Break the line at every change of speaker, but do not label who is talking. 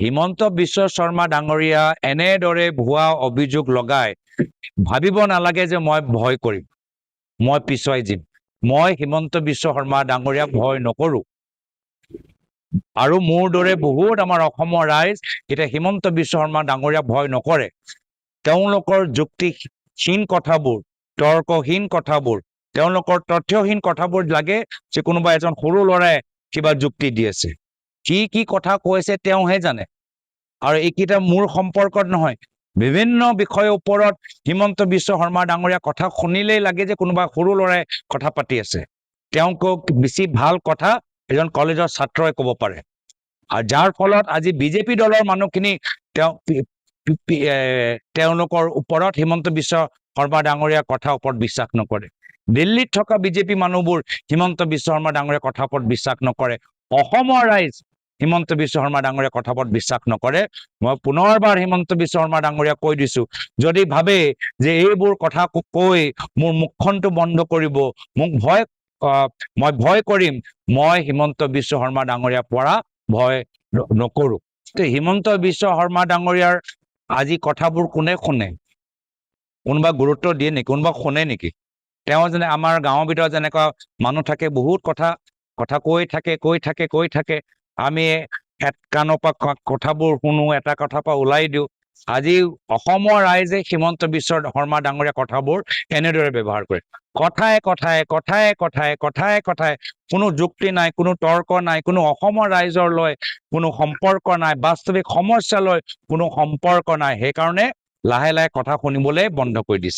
হিমন্ত বিশ্ব শৰ্মা ডাঙৰীয়া এনেদৰে ভুৱা অভিযোগ লগাই, ভাবিব নালাগে যে মই ভয় কৰিম। মই পিছুৱাই যাম মই হিমন্ত বিশ্ব শৰ্মা ডাঙৰীয়া ভয় নকৰো। আৰু মোৰ দৰে বহুত আমাৰ অসমৰ ৰাইজ এতিয়া হিমন্ত বিশ্ব শৰ্মা ডাঙৰীয়া ভয় নকৰে। তেওঁলোকৰ যুক্তিহীন কথাবোৰ, তৰ্কহীন কথাবোৰ, তেওঁলোকৰ তথ্যহীন কথাবোৰ লাগে যে কোনোবা এজন সৰু ল'ৰাই কিবা যুক্তি দি আছে। কি কি কথা কৈছে তেওঁহে জানে। আৰু এইকেইটা মোৰ সম্পৰ্কত নহয়। বিভিন্ন বিষয়ৰ ওপৰত হিমন্ত বিশ্ব শৰ্মা ডাঙৰীয়া কথা শুনিলেই লাগে যে কোনোবা সৰু ল'ৰাই কথা পাতি আছে। তেওঁক বেছি ভালো কথা এজন কলেজৰ ছাত্ৰই ক'ব পাৰে। আৰু যাৰ ফলত আজি বিজেপি দলৰ মানুহখিনি তেওঁ তেওঁলোকৰ ওপৰত হিমন্ত বিশ্ব শৰ্মা ডাঙৰীয়াৰ কথাৰ ওপৰত বিশ্বাস নকৰে। দিল্লীত থকা বিজেপি মানুহবোৰ হিমন্ত বিশ্ব শৰ্মা ডাঙৰীয়াৰ কথাৰ ওপৰত বিশ্বাস নকৰে। অসমৰ ৰাইজ হিমন্ত বিশ্ব শৰ্মা ডাঙৰীয়াৰ কথাৰ ওপৰত বিশ্বাস নকৰে। মই পুনৰবাৰ হিমন্ত বিশ্ব শৰ্মা ডাঙৰীয়াক কৈ দিছো, যদি ভাবে যে এইবোৰ কথা কৈ মোৰ মুখখনটো বন্ধ কৰিব, মোক ভয় মই ভয় কৰিম, মই হিমন্ত বিশ্ব শৰ্মা ডাঙৰীয়াৰ পৰা ভয় নকৰো। হিমন্ত বিশ্ব শৰ্মা ডাঙৰীয়াৰ আজি কথাবোৰ কোনে শুনে? কোনোবা গুৰুত্ব দিয়ে নেকি? কোনোবা শুনে নেকি? তেওঁ যেনে আমাৰ গাঁৱৰ ভিতৰত যেনেকুৱা মানুহ থাকে, বহুত কথা কথা কৈ থাকে কৈ থাকে কৈ থাকে। আমি এক পৰা কথাবোৰ শুনো, এটা কথাৰ পৰা ওলাই দিওঁ। আজি অসমৰ ৰাইজে হিমন্ত বিশ্ব শৰ্মা ডাঙৰীয়া কথাবোৰ এনেদৰে ব্যৱহাৰ কৰে। কথাই কথাই কথাই কথাই কথাই কথাই, কোনো যুক্তি নাই, কোনো তৰ্ক নাই, কোনো অসমৰ ৰাইজৰ লৈ কোনো সম্পৰ্ক নাই, বাস্তৱিক সমস্যা লৈ কোনো সম্পৰ্ক নাই, সেইকাৰণে লাহে লাহে কথা শুনিবলৈ বন্ধ কৰি দিছে।